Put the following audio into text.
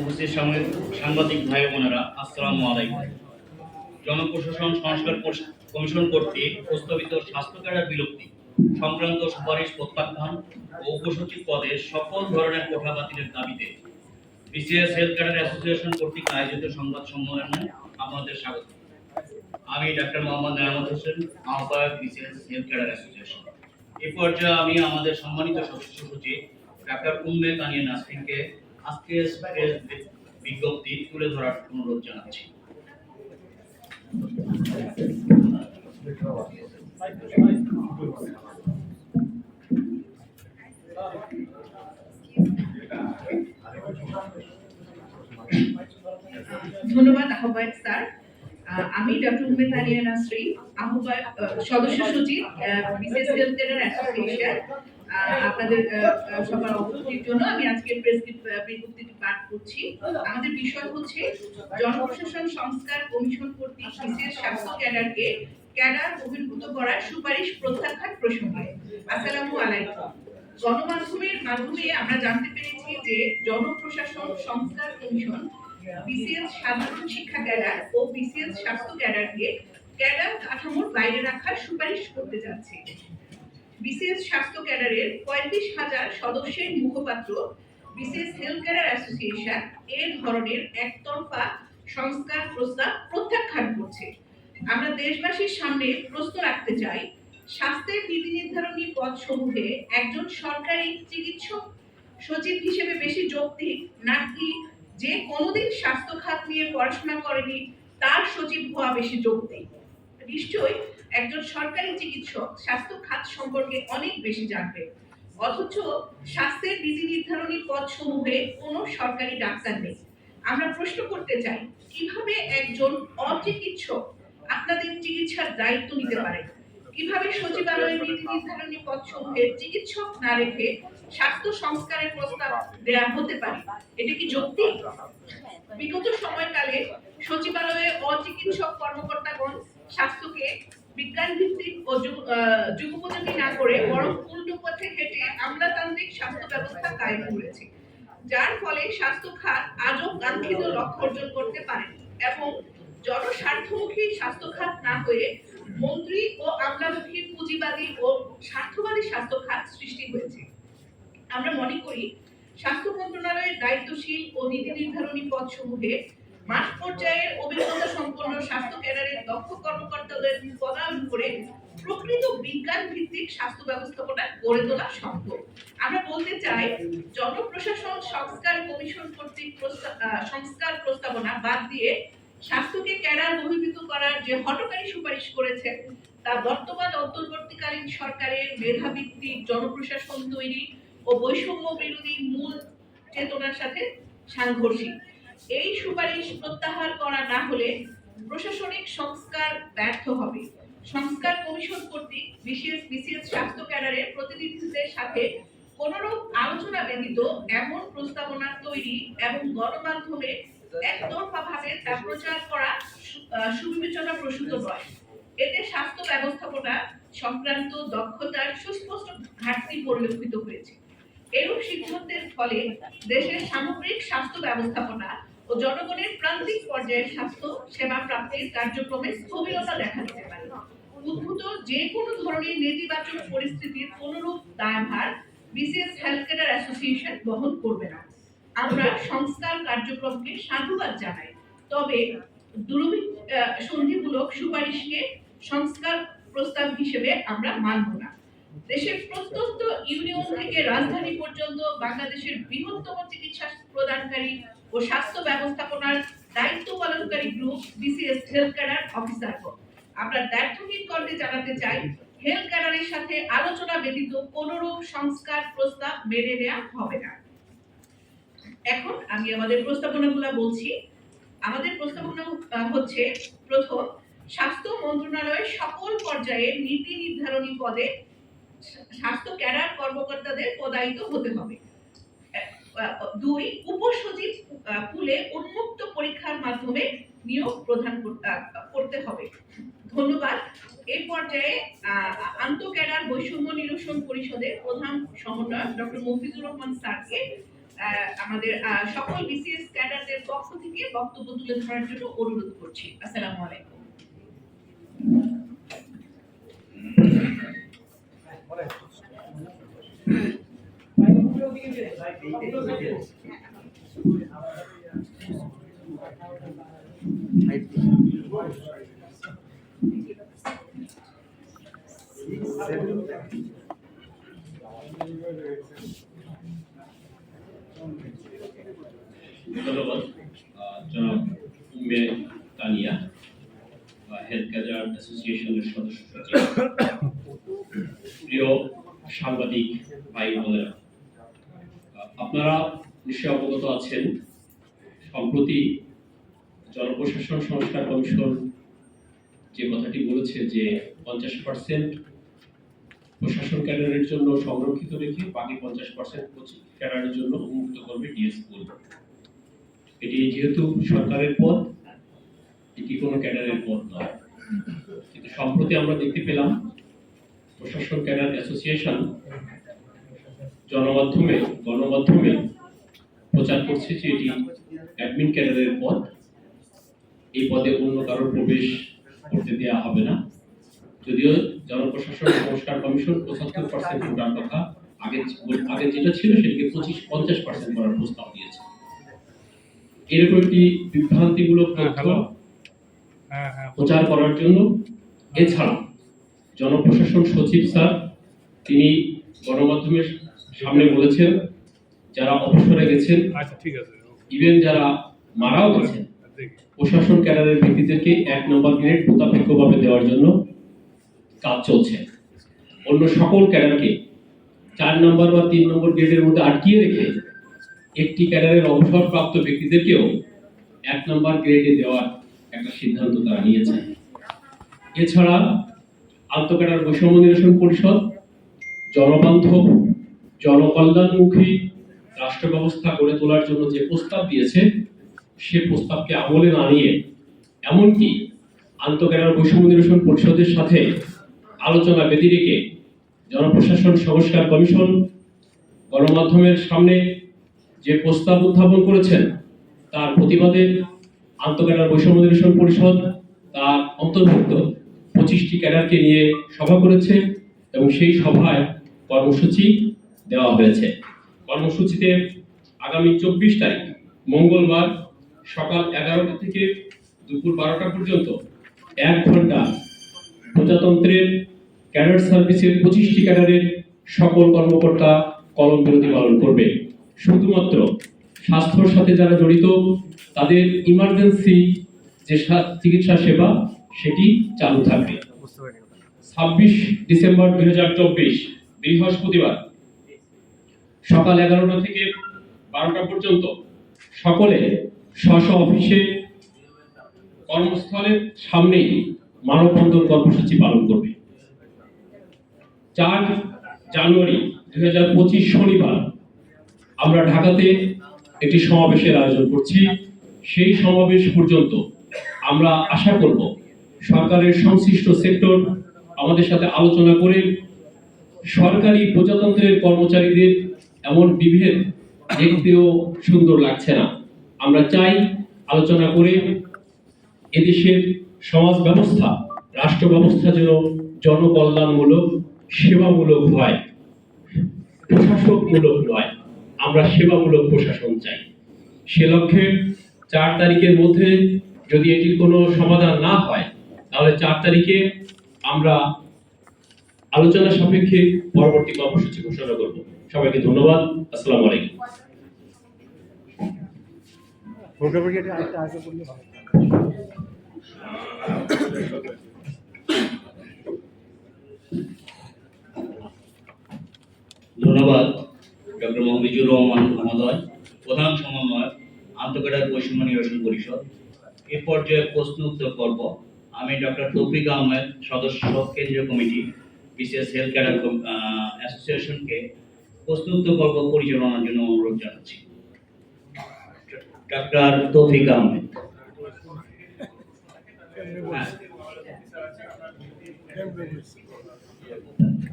উপস্থিত সাংবাদিক- ভাই বোনেরা, আসসালামু আলাইকুম। জনপ্রশাসন সংস্কার কমিশন কর্তৃক প্রস্তাবিত স্বাস্থ্য ক্যাডার বিলুপ্তি সংক্রান্ত সুপারিশ প্রত্যাখ্যান ও উপসচিব পদে সকল ধরনের কোঠা বাতিলের দাবিতে বিসিএস হেলথ ক্যাডার অ্যাসোসিয়েশন কর্তৃক আয়োজিত সংবাদ সম্মেলনে আপনাদের স্বাগত। আমি ডাক্তার মোহাম্মদ নেয়ামত হোসেন, আহ্বায়ক বিসিএস হেলথ ক্যাডার অ্যাসোসিয়েশন। এই পর্যায়ে আমি আমাদের সম্মানিত সদস্য সচিব ডাক্তার উম্মে তানিয়া নাসরিনকে আজকের বিজ্ঞপ্তি তুলে ধরার অনুরোধ জানাচ্ছি। ধন্যবাদ আহ্বায়ক স্যার। আমি ডক্টর উম্মে তানিয়া নাসরি আহ্বায়ক আহ, সদস্য সচিব বিশেষ হেলথ কেয়ার অ্যাসোসিয়েশন। আপনাদের সবার অবগতির জন্য আমি আজকে প্রেস বিজ্ঞপ্তিটি পাঠ করছি। আমাদের বিষয় হচ্ছে জনপ্রশাসন সংস্কার কমিশন কর্তৃক বিশেষ স্বাস্থ্য ক্যাডারকে ক্যাডার বহির্ভূত করার সুপারিশ প্রত্যাখ্যান প্রসঙ্গে। আসসালামু আলাইকুম। গণমাধ্যমের মাধ্যমে আমরা জানতে পেরেছি যে জনপ্রশাসন সংস্কার কমিশন বিসিএস সাধারণ শিক্ষা ক্যাডার ও বিসিএস স্বাস্থ্য ক্যাডারকে ক্যাডার কাঠামোর বাইরে রাখার সুপারিশ করতে যাচ্ছে। বিসিএস স্বাস্থ্য ক্যাডারের পঁয়ত্রিশ হাজার সদস্যের মুখপাত্র বিসিএস হেলথ ক্যাডার অ্যাসোসিয়েশন এ ধরনের একতরফা সংস্কার প্রস্তাব প্রত্যাখ্যান করছে। আমরা দেশবাসীর সামনে প্রশ্ন রাখতে চাই, স্বাস্থ্যের নীতি নির্ধারণী পদ সমূহে একজন সরকারি চিকিৎসক, সচিব হিসেবে বেশি যৌক্তিক নাকি যে কোনোদিন স্বাস্থ্য খাত নিয়ে পড়াশোনা করেনি, তার সচিব হওয়া বেশি যৌক্তিক? নিশ্চয়ই একজন সরকারি চিকিৎসক স্বাস্থ্য খাত সম্পর্কে অনেক বেশি জানবে। অথচ স্বাস্থ্যের নীতি নির্ধারণী পদ সমূহে কোনো সরকারি ডাক্তার নেই। আমরা প্রশ্ন করতে চাই, কীভাবে একজন অচিকিৎসক আপনাদের চিকিৎসার দায়িত্ব নিতে পারে? কীভাবে সচিবালয়ের নীতি নির্ধারণী পদ সমূহে চিকিৎসক না রেখে স্বাস্থ্য সংস্কারের প্রস্তাব দেয়া হতে পারে? এটা কি যৌক্তিক বিগত সময়কালে সচিবালয়ে অচিকিৎসক কর্মকর্তাগণ স্বাস্থ্যকে বিজ্ঞান ভিত্তিক ও যুগোপযোগী না করে বরং উল্টো পথে হেঁটে আমলাতান্ত্রিক স্বাস্থ্য ব্যবস্থা কায়েম করেছে, যার ফলে স্বাস্থ্য খাত আজও কাঙ্ক্ষিত লক্ষ্য অর্জন করতে পারে এবং জনস্বার্থমুখী স্বাস্থ্য খাত না হয়ে মন্ত্রী ও আমলামুখী পুঁজিবাদী ও স্বার্থবাদী স্বাস্থ্য খাত সৃষ্টি হয়েছে। আমরা মনে করি, স্বাস্থ্য মন্ত্রণালয়ের দায়িত্বশীল ও নীতি নির্ধারণী পদ সমূহে মাঠ পর্যায়ের অভিজ্ঞতা সম্পন্ন স্বাস্থ্য ক্যাডারের দক্ষ কর্মকর্তাদের পদায়ন করে প্রকৃত বিজ্ঞান ভিত্তিক স্বাস্থ্য ব্যবস্থাপনা গড়ে তোলা সম্ভব। আমরা বলতে চাই, জনপ্রশাসন সংস্কার কমিশন কর্তৃক সংস্কার প্রস্তাবনা বাদ দিয়ে স্বাস্থ্যকে ক্যাডার বহির্ভূত করার যে হটকারী সুপারিশ করেছে, তা বর্তমান অন্তর্বর্তীকালীন সরকারের মেধাভিত্তিক জনপ্রশাসন তৈরি ও বৈষম্য বিরোধী মূল চেতনার সাথে সাংঘর্ষিক। এই সুপারিশ প্রত্যাহার করা না হলে প্রশাসনিক সংস্কার ব্যর্থ হবে। সংস্কার কমিশন কর্তৃক বিশেষ বিশেষ স্বাস্থ্য ক্যাডারের প্রতিনিধিদের সাথে কোনরূপ আলোচনা ব্যতীত এমন প্রস্তাবনা তৈরি এবং গণমাধ্যমে একতরফা ভাবে তা প্রচার করা সুবিবেচনা প্রসূত নয়। এতে স্বাস্থ্য ব্যবস্থাপনা সংক্রান্ত দক্ষতার সুস্পষ্ট ঘাটতি পরিলক্ষিত হয়েছে। এরূপ সিদ্ধান্তের ফলে দেশের সামগ্রিক স্বাস্থ্য ব্যবস্থাপনা ও জনগণের প্রান্তিক পর্যায়ে স্বাস্থ্য সেবা প্রাপ্তির কার্যক্রমে স্থবিরতা দেখা দিতে পারে। উদ্ভূত যে কোনো ধরনের নেতিবাচক পরিস্থিতির কোনরূপ দায়ভার বিসিএস হেলথ কেয়ার অ্যাসোসিয়েশন বহন করবে না। আমরা সংস্কার কার্যক্রমকে সাধুবাদ জানাই। তবে সন্ধিমূলক সুপারিশকে সংস্কার প্রস্তাব হিসেবে আমরা মানব না। দেশের প্রত্যন্ত ইউনিয়ন থেকে রাজধানী পর্যন্ত বাংলাদেশের বৃহত্তম চিকিৎসা প্রদানকারী ও স্বাস্থ্য ব্যবস্থাপনার দায়িত্ব পালনকারী group BCS health cadre officer আমরা ব্যর্থহীন কণ্ঠে জানাতে চাই হেলথ ক্যাডারের সাথে আলোচনা ব্যতীত কোনরূপ সংস্কার প্রস্তাব মেনে নেওয়া হবে না। এখন আমি আমাদের প্রস্তাবনাগুলো বলছি। আমাদের প্রস্তাবনা হচ্ছে, প্রথম, স্বাস্থ্য মন্ত্রণালয়ের সকল পর্যায়ে নীতি নির্ধারণী পদে স্বাস্থ্য ক্যাডার কর্মকর্তাদের পদায়িত হতে হবে। দুই উপসচিব পুলে উন্মুক্ত পরীক্ষার মাধ্যমে নিয়োগ প্রদান কর- করতে হবে। ধন্যবাদ। এই পর্যায়ে আহ, আন্তঃ ক্যাডার বৈষম্য নিরসন পরিষদের প্রধান সমন্বয়ক ডক্টর মফিজুর রহমান স্যারকে আমাদের সকল বিসিএস ক্যাডারদের পক্ষ থেকে বক্তব্য তুলে ধরার জন্য অনুরোধ করছি। আসসালামু আলাইকুম। ধন্যবাদ। জনাব উম্মে তানিয়া হেলথ ক্যাজার অ্যাসোসিয়েশনের সদস্য প্রিয় সাংবাদিক ভাই বোনেরা আপনারা নিশ্চয় অবগত আছেন, সম্প্রতি জনপ্রশাসন সংস্কার কমিশন যে কথাটি বলেছে যে পঞ্চাশ পার্সেন্ট প্রশাসন ক্যাডারের জন্য সংরক্ষিত রেখে বাকি পঞ্চাশ পার্সেন্ট ক্যাডারের জন্য উন্মুক্ত করবে ডিএস স্কুল। এটি যেহেতু সরকারের পদ এটি কোনো ক্যাডারের পদ নয়। কিন্তু সম্প্রতি আমরা দেখতে পেলাম প্রশাসন ক্যাডার অ্যাসোসিয়েশন জনমাধ্যমে গণমাধ্যমে প্রচার করছে যে এটি অ্যাডমিন ক্যাডারের পদ। এই পদে অন্য কারোর প্রবেশ করতে দেওয়া হবে না। যদিও জনপ্রশাসন সংস্কার কমিশন পঁচাত্তর পার্সেন্ট কোটার কথা আগে আগে যেটা ছিল সেটিকে পঁচিশ পঞ্চাশ পার্সেন্ট করার প্রস্তাব দিয়েছে। এরকম একটি বিভ্রান্তিমূলক হ্যাঁ, তথ্য। হ্যাঁ হ্যাঁ। প্রচার করার জন্য। এছাড়া জনপ্রশাসন সচিব স্যার তিনি গণমাধ্যমের সামনে বলেছেন যারা অবসরে গেছেন আচ্ছা ঠিক আছে ইভেন যারা মারাও গেছেন প্রশাসন ক্যাডারের ব্যক্তিদেরকে এক নম্বর গ্রেড প্রতাপেক্ষভাবে দেওয়ার জন্য কাজ চলছে। অন্য সকল ক্যাডারকে চার নম্বর বা তিন নম্বর গ্রেডের মধ্যে আটকিয়ে রেখে একটি ক্যাডারের অবসরপ্রাপ্ত ব্যক্তিদেরকেও এক নম্বর গ্রেডে দেওয়ার একটা সিদ্ধান্ত তারা নিয়েছেন এছাড়া আন্তঃক্যাডার বৈষম্য নিরসন পরিষদ জনবান্ধব জনকল্যাণমুখী রাষ্ট্র ব্যবস্থা গড়ে তোলার জন্য যে প্রস্তাব দিয়েছে, সে প্রস্তাবকে আমলে না নিয়ে এমনকি আন্তঃক্যাডার বৈষম্য নিরসন পরিষদের সাথে আলোচনা বেঁধে রেখে জনপ্রশাসন সংস্কার কমিশন গণমাধ্যমের সামনে যে প্রস্তাব উত্থাপন করেছেন, তার প্রতিবাদে আন্তঃক্যাডার বৈষম্য নিরসন পরিষদ তার অন্তর্ভুক্ত পঁচিশটি ক্যাডারকে নিয়ে সভা করেছে এবং সেই সভায় কর্মসূচি দেওয়া হয়েছে। কর্মসূচিতে আগামী চব্বিশ তারিখ মঙ্গলবার সকাল এগারোটা থেকে দুপুর বারোটা পর্যন্ত এক ঘণ্টা প্রজাতন্ত্রের ক্যাডার সার্ভিসের পঁচিশটি ক্যাডারের সকল কর্মকর্তা কলম বিরতি পালন করবে। শুধুমাত্র স্বাস্থ্যর সাথে যারা জড়িত তাদের ইমার্জেন্সি যে চিকিৎসা সেবা সেটি চালু থাকবে। ছাব্বিশ ডিসেম্বর দুই হাজার চব্বিশ বৃহস্পতিবার সকাল এগারোটা থেকে বারোটা পর্যন্ত সকলে স্ব অফিসে, কর্মস্থলের সামনেই মানববন্ধন কর্মসূচি পালন করবে। চার জানুয়ারি দুই শনিবার আমরা ঢাকাতে একটি সমাবেশের আয়োজন করছি। সেই সমাবেশ পর্যন্ত আমরা আশা করব সরকারের সংশ্লিষ্ট সেক্টর আমাদের সাথে আলোচনা করে সরকারি প্রজাতন্ত্রের কর্মচারীদের এমন বিভেদ দেখতেও সুন্দর লাগছে না। আমরা চাই আলোচনা করে এদেশের সমাজ ব্যবস্থা, রাষ্ট্র ব্যবস্থা যেন জনকল্যাণমূলক, সেবামূলক হয়, প্রশাসকমূলক নয়, আমরা সেবামূলক প্রশাসন চাই। সে লক্ষ্যে চার তারিখের মধ্যে যদি এটির কোনো সমাধান না হয়, তাহলে চার তারিখে আমরা আলোচনা সাপেক্ষে পরবর্তী কর্মসূচি ঘোষণা করব। সবাইকে ধন্যবাদ। আসসালামু আলাইকুম। ধন্যবাদ, ডক্টর রহমান মহোদয়, প্রধান সমন্বয়ক, আন্তঃকেডার বৈষম্য পরিষদ। এ পর্যায়ে প্রশ্ন উত্তর পর্ব আমি ডক্টর তৌফিক আহমেদ, সদস্য কেন্দ্রীয় কমিটি, বিশেষ হেলথ ক্যাডার অ্যাসোসিয়েশনকে পর্ব পরিচালনার জন্য অনুরোধ জানাচ্ছি। ডাক্তার তৌফিক আহমেদ। হ্যাঁ।